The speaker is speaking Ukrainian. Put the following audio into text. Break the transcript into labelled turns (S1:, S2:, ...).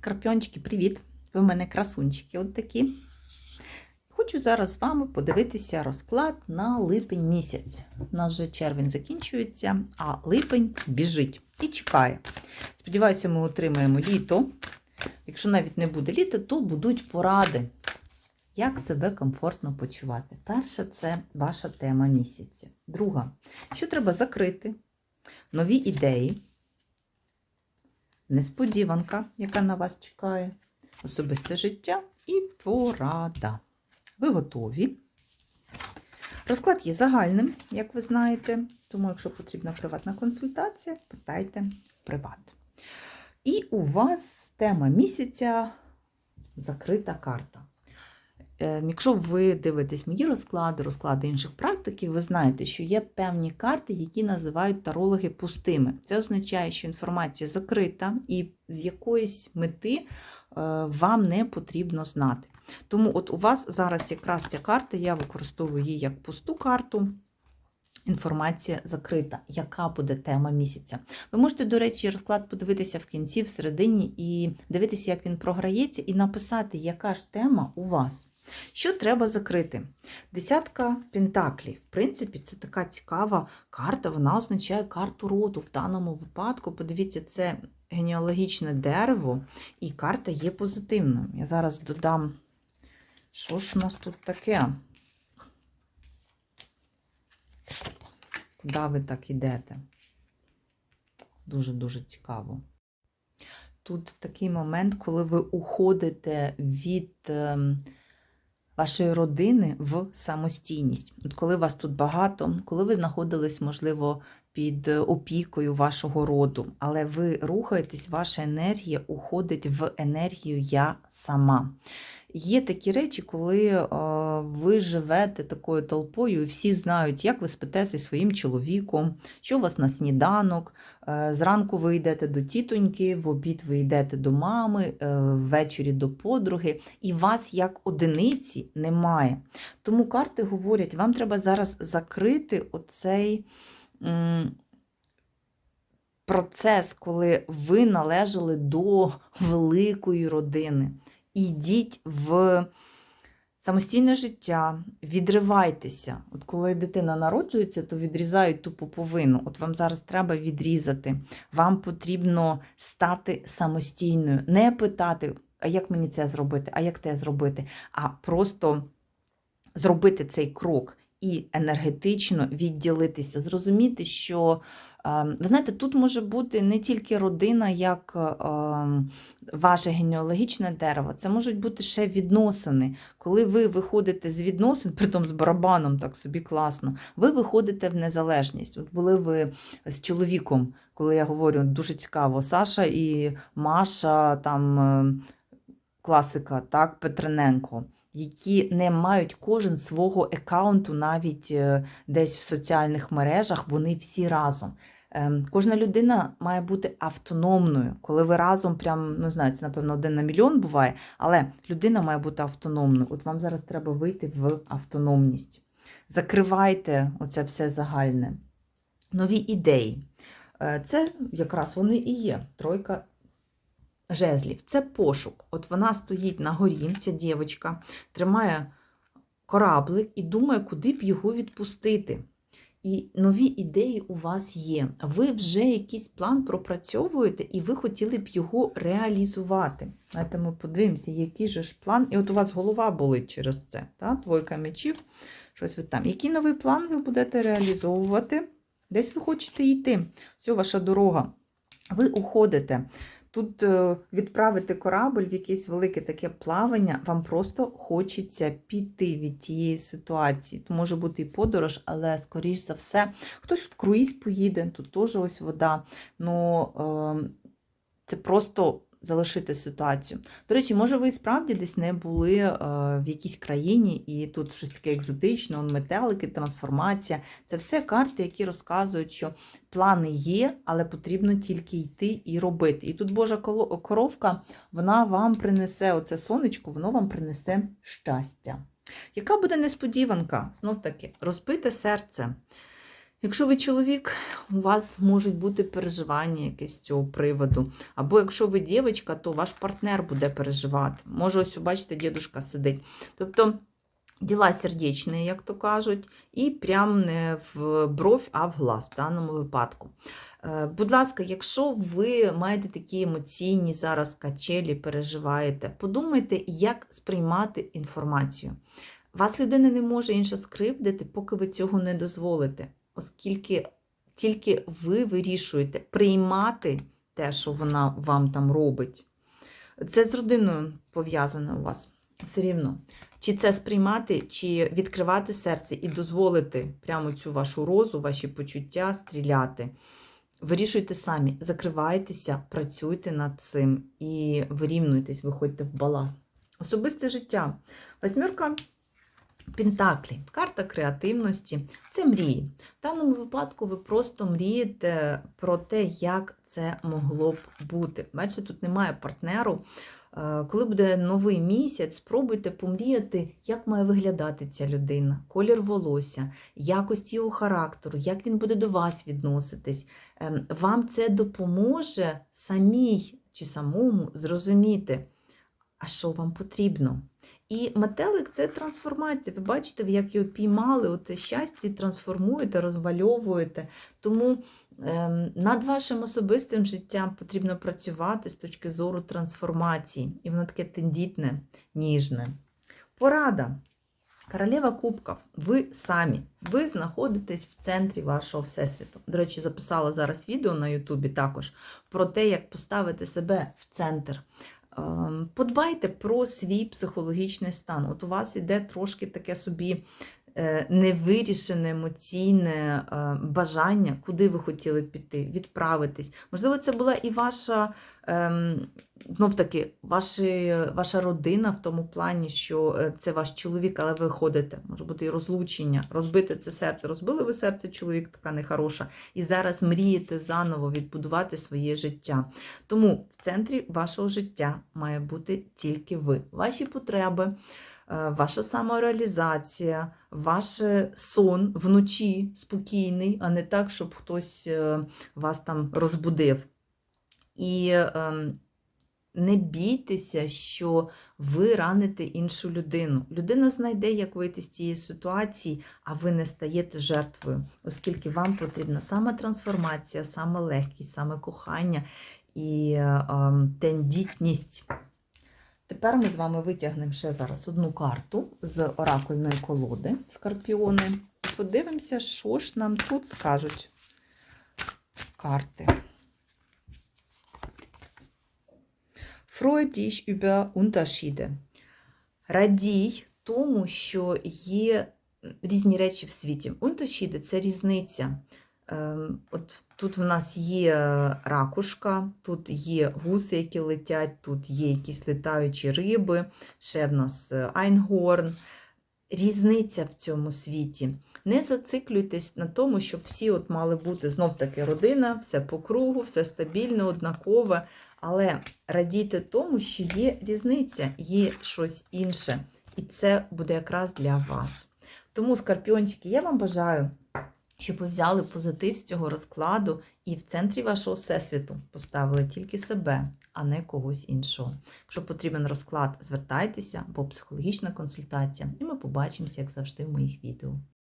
S1: Скорпіончики, привіт! Ви в мене красунчики от такі. Хочу зараз з вами подивитися розклад на липень місяць. У нас вже червень закінчується, а липень біжить і чекає. Сподіваюся, ми отримаємо літо. Якщо навіть не буде літа, то будуть поради, як себе комфортно почувати. Перша це ваша тема місяця. Друга, що треба закрити, нові ідеї несподіванка, яка на вас чекає, особисте життя і порада. Ви готові. Розклад є загальним, як ви знаєте, тому, якщо потрібна приватна консультація, питайте в приват. І у вас тема місяця закрита карта. Ем, Якщо ви дивитесь мої розклади, розклади інших практиків, ви знаєте, що є певні карти, які називають тарологи пустими. Це означає, що інформація закрита і з якоїсь мети е, вам не потрібно знати. Тому от у вас зараз якраз ця карта, я використовую її як пусту карту. Інформація закрита, яка буде тема місяця. Ви можете, до речі, розклад подивитися в кінці, всередині, і дивитися, як він програється, і написати, яка ж тема у вас. Що треба закрити? Десятка пентаклів. В принципі, це така цікава карта, вона означає карту роду. В даному випадку, подивіться, це генеалогічне дерево, і карта є позитивною. Я зараз додам, що ж у нас тут таке? Куди ви так ідете? Дуже-дуже цікаво. Тут такий момент, коли ви уходите від ем, вашої родини в самостійність. От коли вас тут багато, коли ви знаходились, можливо, під опікою вашого роду, але ви рухаєтесь, ваша енергія уходить в енергію я сама. Є такі речі, коли е, ви живете такою толпою, і всі знають, як ви спите зі своїм чоловіком, що у вас на сніданок. Е, зранку ви йдете до тітоньки, в обід ви йдете до мами, е, ввечері до подруги, і вас як одиниці немає. Тому карти говорять, вам треба зараз закрити оцей процес, коли ви належали до великої родини. Ідіть в самостійне життя, відривайтеся. От коли дитина народжується, то відрізають ту пуповину. От вам зараз треба відрізати. Вам потрібно стати самостійною, не питати, а як мені це зробити, а як те зробити, а просто зробити цей крок і енергетично відділитися, зрозуміти, що. Ви знаєте, тут може бути не тільки родина, як ваше генеалогічне дерево, це можуть бути ще відносини. Коли ви виходите з відносин, притом з барабаном так собі класно, ви виходите в незалежність. От були ви з чоловіком, коли я говорю, дуже цікаво, Саша і Маша, там е, класика, так, Петрененко. Які не мають кожен свого екаунту навіть е, десь в соціальних мережах, вони всі разом. Ем, кожна людина має бути автономною. Коли ви разом, прям, ну знаєте, напевно, один на мільйон буває, але людина має бути автономною. От вам зараз треба вийти в автономність. Закривайте оце все загальне. Нові ідеї. Е, це якраз вони і є. Тройка жезлів. Це пошук. От вона стоїть на горі, ця дівчинка, тримає кораблик і думає, куди б його відпустити. І нові ідеї у вас є. Ви вже якийсь план пропрацьовуєте, і ви хотіли б його реалізувати. Знаєте, ми подивимося, який же ж план. І от у вас голова болить через це. Та? Двойка мечів, щось ви там. Який новий план ви будете реалізовувати? Десь ви хочете йти. Все, ваша дорога. Ви уходите. Тут е, відправити корабль в якесь велике таке плавання, вам просто хочеться піти від тієї ситуації. Тут може бути і подорож, але, скоріш за все, хтось в круїз поїде, тут теж ось вода. Ну, ем, Це просто залишити ситуацію. До речі, може, ви справді десь не були е, в якійсь країні, і тут щось таке екзотичне, метелики, трансформація. Це все карти, які розказують, що плани є, але потрібно тільки йти і робити. І тут Божа коровка, вона вам принесе оце сонечко, воно вам принесе щастя. Яка буде несподіванка? Знов таки, розбите серце. Якщо ви чоловік, у вас можуть бути переживання якесь з цього приводу. Або якщо ви дівчинка, то ваш партнер буде переживати. Може, ось, бачите, дідушка сидить. Тобто діла сердечні, як то кажуть, і прям не в бровь, а в глаз в даному випадку. Е, Будь ласка, якщо ви маєте такі емоційні зараз качелі, переживаєте, подумайте, як сприймати інформацію. Вас людина не може інша скривдити, поки ви цього не дозволите, оскільки тільки ви вирішуєте приймати те, що вона вам там робить. Це з родиною пов'язане у вас все рівно. Чи це сприймати, чи відкривати серце і дозволити прямо цю вашу розу, ваші почуття стріляти. Вирішуйте самі, закривайтеся, працюйте над цим і вирівнуйтесь, виходьте в баланс. Особисте життя. Восьмерка Пентаклі, карта креативності це мрії. В даному випадку ви просто мрієте про те, як це могло б бути. Бачите, тут немає партнеру. Е, Коли буде новий місяць, спробуйте помріяти, як має виглядати ця людина, колір волосся, якість його характеру, як він буде до вас відноситись. Ем, Вам це допоможе самій чи самому зрозуміти, а що вам потрібно. І метелик це трансформація. Ви бачите, як його піймали, оце щастя, трансформуєте, розвальовуєте. Тому ем, над вашим особистим життям потрібно працювати з точки зору трансформації. І воно таке тендітне, ніжне. Порада. Королева Кубків, ви самі, ви знаходитесь в центрі вашого всесвіту. До речі, записала зараз відео на Ютубі також про те, як поставити себе в центр. Ем, Подбайте про свій психологічний стан. От у вас іде трошки таке собі невирішене емоційне е, бажання, куди ви хотіли піти, відправитись. Можливо, це була і ваша, ем, знов таки, ваші, ваша родина в тому плані, що е, це ваш чоловік, але ви ходите. Може бути і розлучення, розбите це серце. Розбили ви серце, чоловік така нехороша. І зараз мрієте заново відбудувати своє життя. Тому в центрі вашого життя має бути тільки ви, ваші потреби, е, ваша самореалізація, ваш сон вночі спокійний, а не так, щоб хтось е, вас там розбудив. І ем, не бійтеся, що ви раните іншу людину. Людина знайде, як вийти з цієї ситуації, а ви не стаєте жертвою, оскільки вам потрібна саме трансформація, саме легкість, саме кохання і ем, тендітність. Тепер ми з вами витягнемо ще зараз одну карту з оракульної колоди Скорпіони. І подивимося, що ж нам тут скажуть карти. Freue dich über Unterschiede. Радій тому, що є різні речі в світі. Unterschiede – це різниця. Ем, От тут в нас є ракушка, тут є гуси, які летять, тут є якісь літаючі риби, ще в нас айнгорн. Різниця в цьому світі. Не зациклюйтесь на тому, щоб всі от мали бути знов-таки родина, все по кругу, все стабільно, однакове. Але радійте тому, що є різниця, є щось інше. І це буде якраз для вас. Тому, скорпіончики, я вам бажаю, щоб ви взяли позитив з цього розкладу і в центрі вашого всесвіту поставили тільки себе, а не когось іншого. Якщо потрібен розклад, звертайтеся бо психологічна консультація, і ми побачимося, як завжди, в моїх відео.